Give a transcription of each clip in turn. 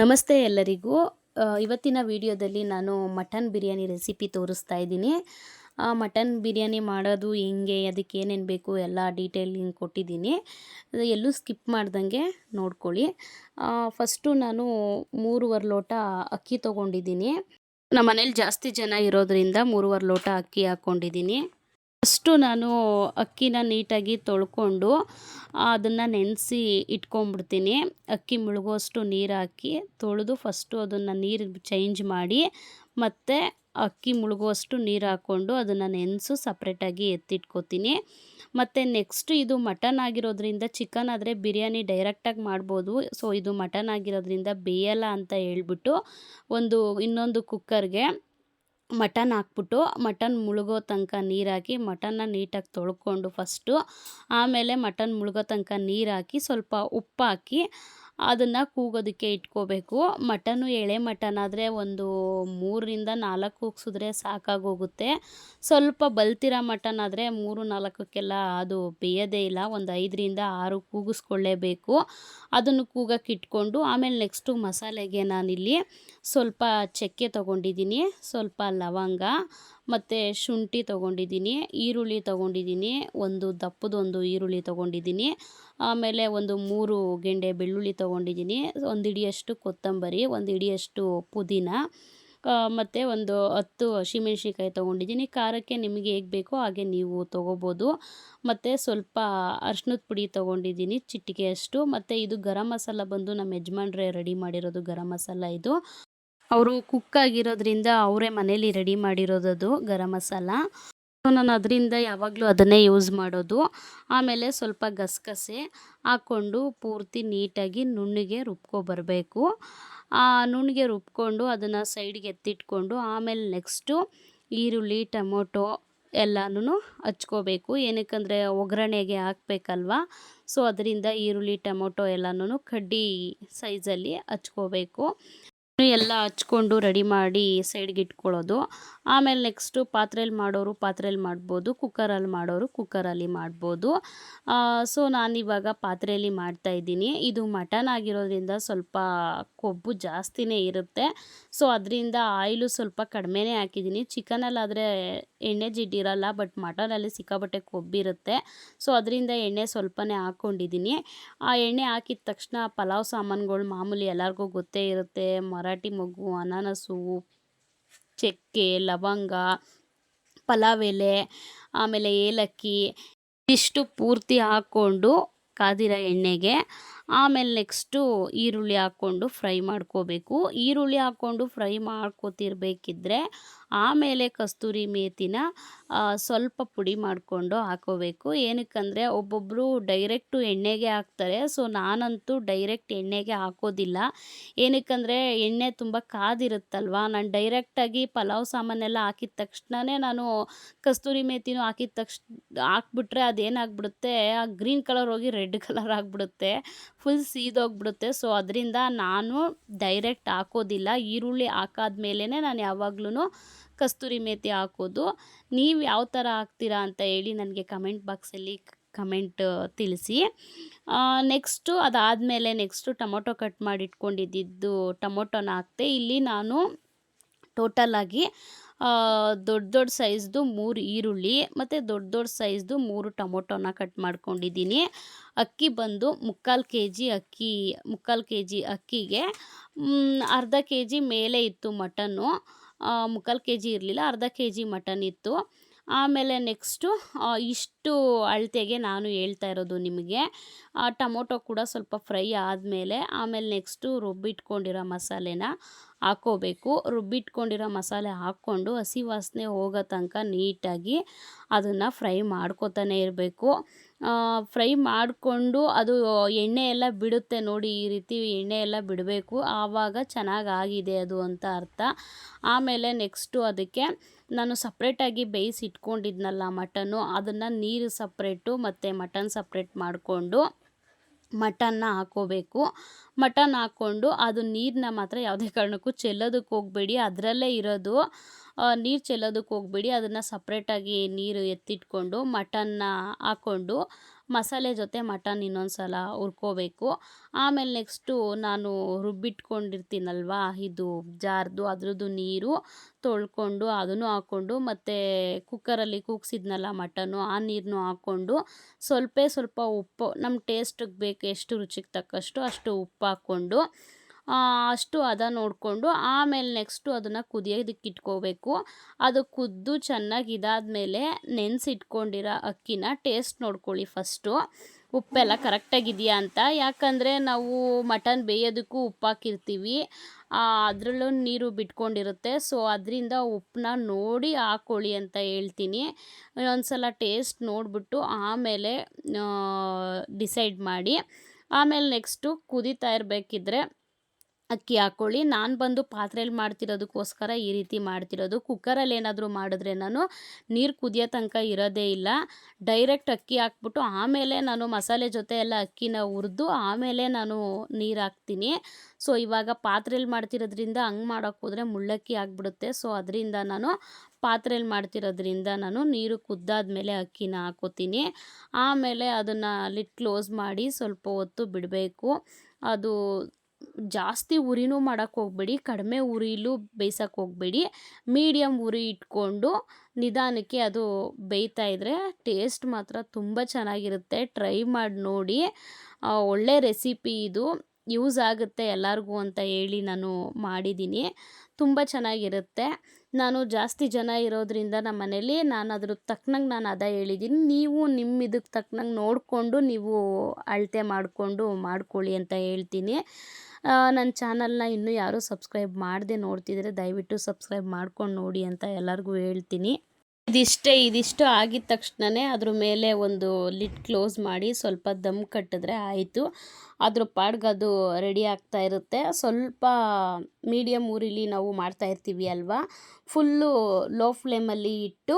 ನಮಸ್ತೆ ಎಲ್ಲರಿಗೂ. ಇವತ್ತಿನ ವಿಡಿಯೋದಲ್ಲಿ ನಾನು ಮಟನ್ ಬಿರಿಯಾನಿ ರೆಸಿಪಿ ತೋರಿಸ್ತಾ ಇದ್ದೀನಿ. ಮಟನ್ ಬಿರಿಯಾನಿ ಮಾಡೋದು ಹೆಂಗೆ, ಅದಕ್ಕೆ ಏನೇನು ಬೇಕು ಎಲ್ಲ ಡೀಟೇಲಿಂಗ್ ಕೊಟ್ಟಿದ್ದೀನಿ. ಎಲ್ಲೂ ಸ್ಕಿಪ್ ಮಾಡ್ದಂಗೆ ನೋಡ್ಕೊಳ್ಳಿ. ಫಸ್ಟು ನಾನು ಮೂರುವರೆ ಲೋಟ ಅಕ್ಕಿ ತೊಗೊಂಡಿದ್ದೀನಿ. ನಮ್ಮ ಮನೇಲಿ ಜಾಸ್ತಿ ಜನ ಇರೋದರಿಂದ ಮೂರುವರೆ ಲೋಟ ಅಕ್ಕಿ ಹಾಕ್ಕೊಂಡಿದ್ದೀನಿ ಫಸ್ಟು ನಾನು ಅಕ್ಕಿನ ನೀಟಾಗಿ ತೊಳ್ಕೊಂಡು ಅದನ್ನು ನೆನೆಸಿ ಇಟ್ಕೊಂಡ್ಬಿಡ್ತೀನಿ ಅಕ್ಕಿ ಮುಳುಗುವಷ್ಟು ನೀರು ಹಾಕಿ ತೊಳೆದು ಫಸ್ಟು ಅದನ್ನು ನೀರು ಚೇಂಜ್ ಮಾಡಿ ಮತ್ತು ಅಕ್ಕಿ ಮುಳುಗುವಷ್ಟು ನೀರು ಹಾಕ್ಕೊಂಡು ಅದನ್ನು ನೆನೆಸು ಸಪ್ರೇಟಾಗಿ ಎತ್ತಿಟ್ಕೋತೀನಿ. ಮತ್ತು ನೆಕ್ಸ್ಟ್ ಇದು ಮಟನ್ ಆಗಿರೋದ್ರಿಂದ ಚಿಕನ್ ಆದರೆ ಬಿರಿಯಾನಿ ಡೈರೆಕ್ಟಾಗಿ ಮಾಡ್ಬೋದು. ಸೊ ಇದು ಮಟನ್ ಆಗಿರೋದ್ರಿಂದ ಬೇಯಲ್ಲ ಅಂತ ಹೇಳ್ಬಿಟ್ಟು ಒಂದು ಇನ್ನೊಂದು ಕುಕ್ಕರ್ಗೆ ಮಟನ್ ಹಾಕ್ಬಿಟ್ಟು ಮಟನ್ ಮುಳುಗೋ ತನಕ ನೀರು ಹಾಕಿ ಮಟನ್ನ ನೀಟಾಗಿ ತೊಳ್ಕೊಂಡು ಫಸ್ಟು ಆಮೇಲೆ ಮಟನ್ ಮುಳುಗೋ ತನಕ ನೀರು ಹಾಕಿ ಸ್ವಲ್ಪ ಉಪ್ಪು ಹಾಕಿ ಅದನ್ನು ಕೂಗೋದಕ್ಕೆ ಇಟ್ಕೋಬೇಕು. ಮಟನು ಎಳೆ ಮಟನ್ ಆದರೆ ಒಂದು ಮೂರರಿಂದ ನಾಲ್ಕು ಕೂಗಿಸಿದ್ರೆ ಸಾಕಾಗೋಗುತ್ತೆ. ಸ್ವಲ್ಪ ಬಲ್ತಿರೋ ಮಟನ್ ಆದರೆ ಮೂರು ನಾಲ್ಕಕ್ಕೆಲ್ಲ ಅದು ಬೇಯೋದೇ ಇಲ್ಲ. ಒಂದು ಐದರಿಂದ ಆರು ಕೂಗಿಸ್ಕೊಳ್ಳೇಬೇಕು. ಅದನ್ನು ಕೂಗಕ್ಕೆ ಇಟ್ಕೊಂಡು ಆಮೇಲೆ ನೆಕ್ಸ್ಟು ಮಸಾಲೆಗೆ ನಾನಿಲ್ಲಿ ಸ್ವಲ್ಪ ಚಕ್ಕೆ ತೊಗೊಂಡಿದ್ದೀನಿ. ಸ್ವಲ್ಪ ಲವಂಗ ಮತ್ತು ಶುಂಠಿ ತೊಗೊಂಡಿದ್ದೀನಿ, ಈರುಳ್ಳಿ ತೊಗೊಂಡಿದ್ದೀನಿ, ಒಂದು ದಪ್ಪದೊಂದು ಈರುಳ್ಳಿ ತೊಗೊಂಡಿದ್ದೀನಿ, ಆಮೇಲೆ ಒಂದು ಮೂರು ಗೆಂಡೆ ಬೆಳ್ಳುಳ್ಳಿ ತೊಗೊಂಡಿದ್ದೀನಿ, ಒಂದು ಹಿಡಿಯಷ್ಟು ಕೊತ್ತಂಬರಿ, ಒಂದು ಹಿಡಿಯಷ್ಟು ಪುದೀನ ಮತ್ತು ಒಂದು ಹತ್ತು ಹಸಿಮೆಣ್ಸಿನ್ಕಾಯಿ ತೊಗೊಂಡಿದ್ದೀನಿ. ಖಾರಕ್ಕೆ ನಿಮಗೆ ಹೇಗೆ ಬೇಕೋ ಹಾಗೆ ನೀವು ತೊಗೋಬೋದು. ಮತ್ತು ಸ್ವಲ್ಪ ಅರ್ಶಿನದ ಪುಡಿ ತೊಗೊಂಡಿದ್ದೀನಿ ಚಿಟಿಕೆಯಷ್ಟು. ಮತ್ತು ಇದು ಗರಂ ಮಸಾಲ ಬಂದು ನಮ್ಮ ಯಜಮಾನ್ರೆ ರೆಡಿ ಮಾಡಿರೋದು ಗರಂ ಮಸಾಲ ಇದು. ಅವರು ಕುಕ್ ಆಗಿರೋದ್ರಿಂದ ಅವರೇ ಮನೇಲಿ ರೆಡಿ ಮಾಡಿರೋದದು ಗರಂ ಮಸಾಲ. ಸೊ ನಾನು ಅದರಿಂದ ಯಾವಾಗಲೂ ಅದನ್ನೇ ಯೂಸ್ ಮಾಡೋದು. ಆಮೇಲೆ ಸ್ವಲ್ಪ ಗಸಗಸೆ ಹಾಕ್ಕೊಂಡು ಪೂರ್ತಿ ನೀಟಾಗಿ ನುಣ್ಣಗೆ ರುಬ್ಕೊಬರಬೇಕು ನುಣ್ಣಗೆ ರುಬ್ಕೊಂಡು ಅದನ್ನು ಸೈಡ್ಗೆ ಎತ್ತಿಟ್ಕೊಂಡು ಆಮೇಲೆ ನೆಕ್ಸ್ಟು ಈರುಳ್ಳಿ, ಟೊಮೊಟೊ ಎಲ್ಲನೂ ಹಚ್ಕೋಬೇಕು. ಏನಕ್ಕಂದರೆ ಒಗ್ಗರಣೆಗೆ ಹಾಕ್ಬೇಕಲ್ವ? ಸೊ ಅದರಿಂದ ಈರುಳ್ಳಿ, ಟೊಮೊಟೊ ಎಲ್ಲನೂ ಕಡ್ಡಿ ಸೈಜಲ್ಲಿ ಹಚ್ಕೋಬೇಕು. ಎಲ್ಲ ಹಚ್ಕೊಂಡು ರೆಡಿ ಮಾಡಿ ಸೈಡ್ಗೆ ಇಟ್ಕೊಳ್ಳೋದು. ಆಮೇಲೆ ನೆಕ್ಸ್ಟು ಪಾತ್ರೆಯಲ್ಲಿ ಮಾಡೋರು ಪಾತ್ರೆಯಲ್ಲಿ ಮಾಡ್ಬೋದು, ಕುಕ್ಕರಲ್ಲಿ ಮಾಡೋರು ಕುಕ್ಕರಲ್ಲಿ ಮಾಡ್ಬೋದು. ಸೊ ನಾನಿವಾಗ ಪಾತ್ರೆಯಲ್ಲಿ ಮಾಡ್ತಾಯಿದ್ದೀನಿ ಇದು ಮಟನ್ ಆಗಿರೋದ್ರಿಂದ ಸ್ವಲ್ಪ ಕೊಬ್ಬು ಜಾಸ್ತಿನೇ ಇರುತ್ತೆ. ಸೊ ಅದರಿಂದ ಆಯಿಲು ಸ್ವಲ್ಪ ಕಡಿಮೆನೇ ಹಾಕಿದ್ದೀನಿ. ಚಿಕನಲ್ಲಾದರೆ ಎಣ್ಣೆ ಜಿಡ್ಡಿರಲ್ಲ ಬಟ್ ಮಟನಲ್ಲಿ ಸಿಕ್ಕಾಬಟ್ಟೆ ಕೊಬ್ಬಿರುತ್ತೆ ಸೊ ಅದರಿಂದ ಎಣ್ಣೆ ಸ್ವಲ್ಪನೇ ಹಾಕ್ಕೊಂಡಿದ್ದೀನಿ ಆ ಎಣ್ಣೆ ಹಾಕಿದ ತಕ್ಷಣ ಪಲಾವ್ ಸಾಮಾನುಗಳು ಮಾಮೂಲಿ ಎಲ್ಲರಿಗೂ ಗೊತ್ತೇ ಇರುತ್ತೆ. ಮರಾಠಿ ಮಗು, ಅನಾನಸು, ಚಕ್ಕೆ, ಲವಂಗ, ಪಲಾವ್ ಎಲೆ, ಆಮೇಲೆ ಏಲಕ್ಕಿ ಇಷ್ಟು ಪೂರ್ತಿ ಹಾಕ್ಕೊಂಡು ಕಾದಿರೋ ಎಣ್ಣೆಗೆ ಆಮೇಲೆ ನೆಕ್ಸ್ಟು ಈರುಳ್ಳಿ ಹಾಕ್ಕೊಂಡು ಫ್ರೈ ಮಾಡ್ಕೋಬೇಕು. ಈರುಳ್ಳಿ ಹಾಕ್ಕೊಂಡು ಫ್ರೈ ಮಾಡ್ಕೋತಿರ್ಬೇಕಿದ್ರೆ ಆಮೇಲೆ ಕಸ್ತೂರಿ ಮೇತಿನ ಸ್ವಲ್ಪ ಪುಡಿ ಮಾಡಿಕೊಂಡು ಹಾಕೋಬೇಕು. ಏನಕ್ಕಂದರೆ ಒಬ್ಬೊಬ್ಬರು ಡೈರೆಕ್ಟು ಎಣ್ಣೆಗೆ ಹಾಕ್ತಾರೆ. ಸೊ, ನಾನಂತೂ ಡೈರೆಕ್ಟ್ ಎಣ್ಣೆಗೆ ಹಾಕೋದಿಲ್ಲ. ಏನಕ್ಕಂದರೆ ಎಣ್ಣೆ ತುಂಬ ಕಾದಿರುತ್ತಲ್ವ? ನಾನು ಡೈರೆಕ್ಟಾಗಿ ಪಲಾವ್ ಸಾಮಾನೆಲ್ಲ ಹಾಕಿದ ತಕ್ಷಣವೇ ನಾನು ಕಸ್ತೂರಿ ಮೇಥಿನೂ ಹಾಕಿದ ತಕ್ಷಣ ಹಾಕ್ಬಿಟ್ರೆ ಅದೇನಾಗ್ಬಿಡುತ್ತೆ? ಆ ಗ್ರೀನ್ ಕಲರ್ ಹೋಗಿ ರೆಡ್ ಕಲರ್ ಆಗಿಬಿಡುತ್ತೆ. ಫುಲ್ ಸೀದೋಗ್ಬಿಡುತ್ತೆ ಸೊ ಅದರಿಂದ ನಾನು ಡೈರೆಕ್ಟ್ ಹಾಕೋದಿಲ್ಲ. ಈರುಳ್ಳಿ ಹಾಕಾದ್ಮೇಲೆ ನಾನು ಯಾವಾಗ್ಲೂ ಕಸ್ತೂರಿ ಮೇತಿ ಹಾಕೋದು. ನೀವು ಯಾವ ಥರ ಹಾಕ್ತೀರಾ ಅಂತ ಹೇಳಿ ನನಗೆ ಕಮೆಂಟ್ ಬಾಕ್ಸಲ್ಲಿ ಕಮೆಂಟ್ ತಿಳಿಸಿ. ನೆಕ್ಸ್ಟು ಅದಾದಮೇಲೆ ನೆಕ್ಸ್ಟು ಟೊಮೊಟೊ ಕಟ್ ಮಾಡಿಟ್ಕೊಂಡಿದ್ದು ಟೊಮೊಟೊನ ಹಾಕ್ತೆ. ಇಲ್ಲಿ ನಾನು ಟೋಟಲಾಗಿ ದೊಡ್ಡ ದೊಡ್ಡ ಸೈಜ್ದು ಮೂರು ಈರುಳ್ಳಿ ಮತ್ತು ದೊಡ್ಡ ದೊಡ್ಡ ಸೈಜ್ದು ಮೂರು ಟೊಮೊಟೊನ ಕಟ್ ಮಾಡ್ಕೊಂಡಿದ್ದೀನಿ. ಅಕ್ಕಿ ಬಂದು ಮುಕ್ಕಾಲು ಕೆ ಜಿ ಅಕ್ಕಿ, ಮುಕ್ಕಾಲು ಕೆ ಜಿ ಅಕ್ಕಿಗೆ ಅರ್ಧ ಕೆ ಜಿ ಮೇಲೆ ಇತ್ತು ಮಟನ್ನು. ಮುಕ್ಕಾಲು ಕೆ ಜಿ ಇರಲಿಲ್ಲ, ಅರ್ಧ ಕೆ ಜಿ ಮಟನ್ ಇತ್ತು. ಆಮೇಲೆ ನೆಕ್ಸ್ಟು ಇಷ್ಟು ಅಳತೆಗೆ ನಾನು ಹೇಳ್ತಾ ಇರೋದು ನಿಮಗೆ. ಟೊಮೊಟೊ ಕೂಡ ಸ್ವಲ್ಪ ಫ್ರೈ ಆದಮೇಲೆ, ಆಮೇಲೆ ನೆಕ್ಸ್ಟು ರುಬ್ಬಿಟ್ಕೊಂಡಿರೋ ಮಸಾಲೆನ ಹಾಕ್ಕೋಬೇಕು. ರುಬ್ಬಿಟ್ಕೊಂಡಿರೋ ಮಸಾಲೆ ಹಾಕ್ಕೊಂಡು ಹಸಿ ವಾಸನೆ ಹೋಗೋ ತನಕ ನೀಟಾಗಿ ಅದನ್ನು ಫ್ರೈ ಮಾಡ್ಕೋತಾನೆ ಇರಬೇಕು. ಫ್ರೈ ಮಾಡಿಕೊಂಡು ಅದು ಎಣ್ಣೆ ಎಲ್ಲ ಬಿಡುತ್ತೆ ನೋಡಿ ಈ ರೀತಿ ಎಣ್ಣೆ ಎಲ್ಲ ಬಿಡಬೇಕು. ಆವಾಗ ಚೆನ್ನಾಗಿ ಆಗಿದೆ ಅದು ಅಂತ ಅರ್ಥ. ಆಮೇಲೆ ನೆಕ್ಸ್ಟು ಅದಕ್ಕೆ ನಾನು ಸಪ್ರೇಟಾಗಿ ಬೇಯಿಸಿ ಇಟ್ಕೊಂಡಿದ್ನಲ್ಲ ಮಟನ್ನು, ಅದನ್ನು ನೀರು ಸಪ್ರೇಟು ಮತ್ತು ಮಟನ್ ಸಪ್ರೇಟ್ ಮಾಡಿಕೊಂಡು ಮಟನ್ನ ಹಾಕ್ಕೋಬೇಕು ಮಟನ್ ಹಾಕ್ಕೊಂಡು ಅದು ನೀರನ್ನ ಮಾತ್ರ ಯಾವುದೇ ಕಾರಣಕ್ಕೂ ಚೆಲ್ಲೋದಕ್ಕೆ ಹೋಗಬೇಡಿ. ಅದರಲ್ಲೇ ಇರೋದು ನೀರು ಚೆಲ್ಲೋದಕ್ಕೆ ಹೋಗಬೇಡಿ. ಅದನ್ನು ಸಪ್ರೇಟಾಗಿ ನೀರು ಎತ್ತಿಟ್ಕೊಂಡು ಮಟನ್ನ ಹಾಕ್ಕೊಂಡು ಮಸಾಲೆ ಜೊತೆ ಮಟನ್ ಇನ್ನೊಂದು ಸಲ ಹುರ್ಕೋಬೇಕು. ಆಮೇಲೆ ನೆಕ್ಸ್ಟು ನಾನು ರುಬ್ಬಿಟ್ಕೊಂಡಿರ್ತೀನಲ್ವ, ಇದು ಜಾರ್ದು ಅದ್ರದ್ದು ನೀರು ತೊಳ್ಕೊಂಡು ಅದನ್ನು ಹಾಕ್ಕೊಂಡು ಮತ್ತು ಕುಕ್ಕರಲ್ಲಿ ಕೂಗ್ಸಿದ್ನಲ್ಲ ಮಟನು, ಆ ನೀರನ್ನು ಹಾಕ್ಕೊಂಡು ಸ್ವಲ್ಪ ಸ್ವಲ್ಪ ಉಪ್ಪು ನಮ್ಮ ಟೇಸ್ಟಿಗೆ ಬೇಕು, ಎಷ್ಟು ರುಚಿಗೆ ತಕ್ಕಷ್ಟು ಅಷ್ಟು ಉಪ್ಪು ಹಾಕ್ಕೊಂಡು ಅಷ್ಟು ಹದ ನೋಡಿಕೊಂಡು ಆಮೇಲೆ ನೆಕ್ಸ್ಟು ಅದನ್ನು ಕುದಿಯೋದಕ್ಕೆ ಇಟ್ಕೋಬೇಕು. ಅದು ಕುದ್ದು ಚೆನ್ನಾಗಿ ಇದಾದಮೇಲೆ ನೆನೆಸಿಟ್ಕೊಂಡಿರೋ ಅಕ್ಕಿನ ಟೇಸ್ಟ್ ನೋಡ್ಕೊಳ್ಳಿ ಫಸ್ಟು ಉಪ್ಪೆಲ್ಲ ಕರೆಕ್ಟಾಗಿದೆಯಾ ಅಂತ. ಯಾಕಂದರೆ ನಾವು ಮಟನ್ ಬೇಯೋದಕ್ಕೂ ಉಪ್ಪು ಹಾಕಿರ್ತೀವಿ. ಅದರಲ್ಲೂ ನೀರು ಬಿಟ್ಕೊಂಡಿರುತ್ತೆ. ಸೊ ಅದರಿಂದ ಉಪ್ಪನ್ನ ನೋಡಿ ಹಾಕ್ಕೊಳ್ಳಿ ಅಂತ ಹೇಳ್ತೀನಿ. ಒಂದು ಸಲ ಟೇಸ್ಟ್ ನೋಡಿಬಿಟ್ಟು ಆಮೇಲೆ ಡಿಸೈಡ್ ಮಾಡಿ. ಆಮೇಲೆ ನೆಕ್ಸ್ಟು ಕುದಿತಾ ಇರಬೇಕಿದ್ರೆ ಅಕ್ಕಿ ಹಾಕ್ಕೊಳ್ಳಿ ನಾನು ಬಂದು ಪಾತ್ರೆಯಲ್ಲಿ ಮಾಡ್ತಿರೋದಕ್ಕೋಸ್ಕರ ಈ ರೀತಿ ಮಾಡ್ತಿರೋದು. ಕುಕ್ಕರಲ್ಲಿ ಏನಾದರೂ ಮಾಡಿದ್ರೆ ನಾನು ನೀರು ಕುದಿಯೋ ತನಕ ಇರೋದೇ ಇಲ್ಲ. ಡೈರೆಕ್ಟ್ ಅಕ್ಕಿ ಹಾಕ್ಬಿಟ್ಟು ಆಮೇಲೆ ನಾನು ಮಸಾಲೆ ಜೊತೆ ಎಲ್ಲ ಅಕ್ಕಿನ ಹುರಿದು ಆಮೇಲೆ ನಾನು ನೀರು ಹಾಕ್ತೀನಿ. ಸೊ, ಇವಾಗ ಪಾತ್ರೆಯಲ್ಲಿ ಮಾಡ್ತಿರೋದ್ರಿಂದ ಹಂಗೆ ಮಾಡೋಕ್ಕೆ ಹೋದರೆ ಮುಳ್ಳಕ್ಕಿ ಆಗಿಬಿಡುತ್ತೆ. ಸೊ, ಅದರಿಂದ ನಾನು ಪಾತ್ರೆಯಲ್ಲಿ ಮಾಡ್ತಿರೋದ್ರಿಂದ ನಾನು ನೀರು ಕುದ್ದಾದ್ಮೇಲೆ ಅಕ್ಕಿನ ಹಾಕೋತೀನಿ. ಆಮೇಲೆ ಅದನ್ನು ಲಿಟ್ ಕ್ಲೋಸ್ ಮಾಡಿ ಸ್ವಲ್ಪ ಹೊತ್ತು ಬಿಡಬೇಕು. ಅದು ಜಾಸ್ತಿ ಉರಿನೂ ಮಾಡೋಕ್ಕೆ ಹೋಗ್ಬೇಡಿ, ಕಡಿಮೆ ಉರಿಲೂ ಬೇಯ್ಸೋಕ್ಕೆ ಹೋಗ್ಬೇಡಿ. ಮೀಡಿಯಮ್ ಉರಿ ಇಟ್ಕೊಂಡು ನಿಧಾನಕ್ಕೆ ಅದು ಬೇಯ್ತಾ ಇದ್ದರೆ ಟೇಸ್ಟ್ ಮಾತ್ರ ತುಂಬ ಚೆನ್ನಾಗಿರುತ್ತೆ. ಟ್ರೈ ಮಾಡಿ ನೋಡಿ. ಒಳ್ಳೆ ರೆಸಿಪಿ ಇದು. ಯೂಸ್ ಆಗುತ್ತೆ ಎಲ್ಲರಿಗೂ ಅಂತ ಹೇಳಿ ನಾನು ಮಾಡಿದ್ದೀನಿ. ತುಂಬ ಚೆನ್ನಾಗಿರುತ್ತೆ. ನಾನು ಜಾಸ್ತಿ ಜನ ಇರೋದ್ರಿಂದ ನಮ್ಮ ಮನೇಲಿ ನಾನು ಅದ್ರ ತಕ್ಕನಂಗೆ ನಾನು ಅದ ಹೇಳಿದ್ದೀನಿ. ನೀವು ನಿಮ್ಮ ಇದಕ್ಕೆ ತಕ್ಕನಂಗೆ ನೋಡಿಕೊಂಡು ನೀವು ಅಳತೆ ಮಾಡಿಕೊಂಡು ಮಾಡ್ಕೊಳ್ಳಿ ಅಂತ ಹೇಳ್ತೀನಿ. ನನ್ನ ಚಾನಲ್ನ ಇನ್ನೂ ಯಾರೂ ಸಬ್ಸ್ಕ್ರೈಬ್ ಮಾಡದೆ ನೋಡ್ತಿದ್ರೆ ದಯವಿಟ್ಟು ಸಬ್ಸ್ಕ್ರೈಬ್ ಮಾಡ್ಕೊಂಡು ನೋಡಿ ಅಂತ ಎಲ್ಲರಿಗೂ ಹೇಳ್ತೀನಿ. ಇದಿಷ್ಟೇ, ಇದಿಷ್ಟು ಆಗಿದ ತಕ್ಷಣವೇ ಅದ್ರ ಮೇಲೆ ಒಂದು ಲಿಡ್ ಕ್ಲೋಸ್ ಮಾಡಿ ಸ್ವಲ್ಪ ದಮ್ ಕಟ್ಟಿದ್ರೆ ಆಯಿತು. ಅದ್ರ ಪಾಡ್ಗೆ ಅದು ರೆಡಿ ಆಗ್ತಾ ಇರುತ್ತೆ. ಸ್ವಲ್ಪ ಮೀಡಿಯಮ್ ಊರಿಲಿ ನಾವು ಮಾಡ್ತಾ ಇರ್ತೀವಿ ಅಲ್ವಾ? ಫುಲ್ಲು ಲೋ ಫ್ಲೇಮಲ್ಲಿ ಇಟ್ಟು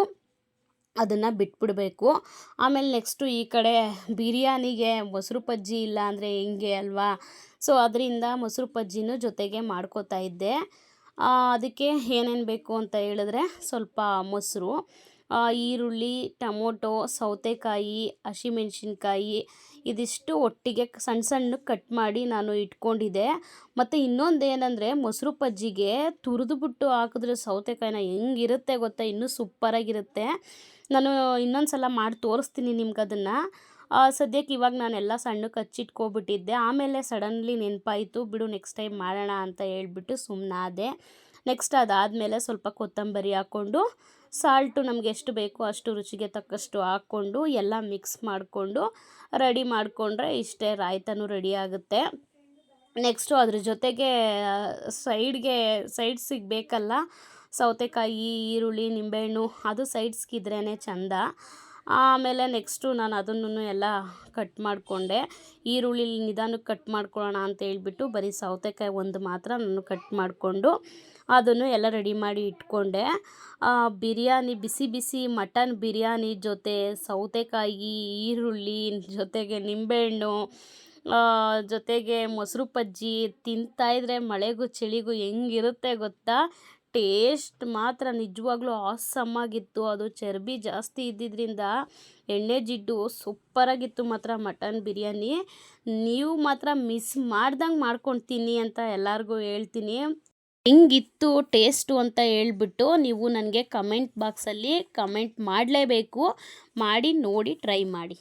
ಅದನ್ನು ಬಿಟ್ಬಿಡಬೇಕು. ಆಮೇಲೆ ನೆಕ್ಸ್ಟು ಈ ಕಡೆ ಬಿರಿಯಾನಿಗೆ ಮೊಸರು ಬಜ್ಜಿ ಇಲ್ಲ ಅಂದರೆ ಹೆಂಗೆ ಅಲ್ವಾ? ಸೊ ಅದರಿಂದ ಮೊಸರು ಬಜ್ಜಿನೂ ಜೊತೆಗೆ ಮಾಡ್ಕೋತಾ ಇದ್ದೆ. ಅದಕ್ಕೆ ಏನೇನು ಬೇಕು ಅಂತ ಹೇಳಿದ್ರೆ ಸ್ವಲ್ಪ ಮೊಸರು. ಈರುಳ್ಳಿ, ಟೊಮೊಟೊ, ಸೌತೆಕಾಯಿ, ಹಸಿಮೆಣ್ಸಿನ್ಕಾಯಿ ಇದಿಷ್ಟು ಒಟ್ಟಿಗೆ ಸಣ್ಣ ಸಣ್ಣ ಕಟ್ ಮಾಡಿ ನಾನು ಇಟ್ಕೊಂಡಿದ್ದೆ. ಮತ್ತು ಇನ್ನೊಂದು ಏನಂದರೆ ಮೊಸರು ಬಜ್ಜಿಗೆ ತುರಿದುಬಿಟ್ಟು ಹಾಕಿದ್ರೆ ಸೌತೆಕಾಯಿನ ಹೆಂಗಿರುತ್ತೆ ಗೊತ್ತಾ? ಇನ್ನೂ ಸೂಪರಾಗಿರುತ್ತೆ ನಾನು ಇನ್ನೊಂದು ಸಲ ಮಾಡಿ ತೋರಿಸ್ತೀನಿ ನಿಮ್ಗೆ ಅದನ್ನು. ಸದ್ಯಕ್ಕೆ ಇವಾಗ ನಾನೆಲ್ಲ ಸಣ್ಣಕ್ಕೆ ಹಚ್ಚಿಟ್ಕೊಬಿಟ್ಟಿದ್ದೆ. ಆಮೇಲೆ ಸಡನ್ಲಿ ನೆನಪಾಯಿತು. ಬಿಡು ನೆಕ್ಸ್ಟ್ ಟೈಮ್ ಮಾಡೋಣ ಅಂತ ಹೇಳ್ಬಿಟ್ಟು ಸುಮ್ಮನಾದೆ ನೆಕ್ಸ್ಟ್ ಅದಾದಮೇಲೆ ಸ್ವಲ್ಪ ಕೊತ್ತಂಬರಿ ಹಾಕ್ಕೊಂಡು, ಸಾಲ್ಟು ನಮಗೆ ಎಷ್ಟು ಬೇಕೋ ಅಷ್ಟು ರುಚಿಗೆ ತಕ್ಕಷ್ಟು ಹಾಕ್ಕೊಂಡು, ಎಲ್ಲ ಮಿಕ್ಸ್ ಮಾಡಿಕೊಂಡು ರೆಡಿ ಮಾಡಿಕೊಂಡ್ರೆ ಇಷ್ಟೇ ರಾಯ್ತನೂ ರೆಡಿ ಆಗುತ್ತೆ. ನೆಕ್ಸ್ಟು ಅದ್ರ ಜೊತೆಗೆ ಸೈಡ್ಗೆ ಸೈಡ್ಸಿಗೆ ಬೇಕಲ್ಲ ಸೌತೆಕಾಯಿ, ಈರುಳ್ಳಿ, ನಿಂಬೆಹಣ್ಣು, ಅದು ಸೈಡ್ಸ್ಗಿದ್ರೇ ಚೆಂದ. ಆಮೇಲೆ ನೆಕ್ಸ್ಟು ನಾನು ಅದನ್ನು ಎಲ್ಲ ಕಟ್ ಮಾಡಿಕೊಂಡೆ. ಈರುಳ್ಳಿ ನಿಧಾನಕ್ಕೆ ಕಟ್ ಮಾಡ್ಕೊಳ್ಳೋಣ ಅಂತ ಹೇಳ್ಬಿಟ್ಟು ಬರೀ ಸೌತೆಕಾಯಿ ಒಂದು ಮಾತ್ರ ನಾನು ಕಟ್ ಮಾಡಿಕೊಂಡು ಅದನ್ನು ಎಲ್ಲ ರೆಡಿ ಮಾಡಿ ಇಟ್ಕೊಂಡೆ. ಬಿರಿಯಾನಿ, ಬಿಸಿ ಬಿಸಿ ಮಟನ್ ಬಿರಿಯಾನಿ ಜೊತೆ ಸೌತೆಕಾಯಿ, ಈರುಳ್ಳಿ ಜೊತೆಗೆ ನಿಂಬೆಹಣ್ಣು ಜೊತೆಗೆ ಮೊಸರು ಪಜ್ಜಿ ತಿಂತಾಯಿದ್ರೆ ಮಳೆಗೂ ಚಳಿಗೂ ಹೆಂಗಿರುತ್ತೆ ಗೊತ್ತಾ? ಟೇಸ್ಟ್ ಮಾತ್ರ ನಿಜವಾಗ್ಲೂ ಆಗಿತ್ತು. ಅದು ಚರ್ಬಿ ಜಾಸ್ತಿ ಇದ್ದಿದ್ದರಿಂದ ಎಣ್ಣೆ ಜಿಡ್ಡು ಸೂಪರಾಗಿತ್ತು ಮಾತ್ರ ಮಟನ್ ಬಿರಿಯಾನಿ. ನೀವು ಮಾತ್ರ ಮಿಸ್ ಮಾಡ್ದಂಗೆ ಮಾಡ್ಕೊಂಡು ಅಂತ ಎಲ್ಲರಿಗೂ ಹೇಳ್ತೀನಿ. ಹೆಂಗಿತ್ತು ಟೇಸ್ಟು ಅಂತ ಹೇಳ್ಬಿಟ್ಟು ನೀವು ನನಗೆ ಕಮೆಂಟ್ ಬಾಕ್ಸಲ್ಲಿ ಕಮೆಂಟ್ ಮಾಡಲೇಬೇಕು. ಮಾಡಿ ನೋಡಿ ಟ್ರೈ ಮಾಡಿ.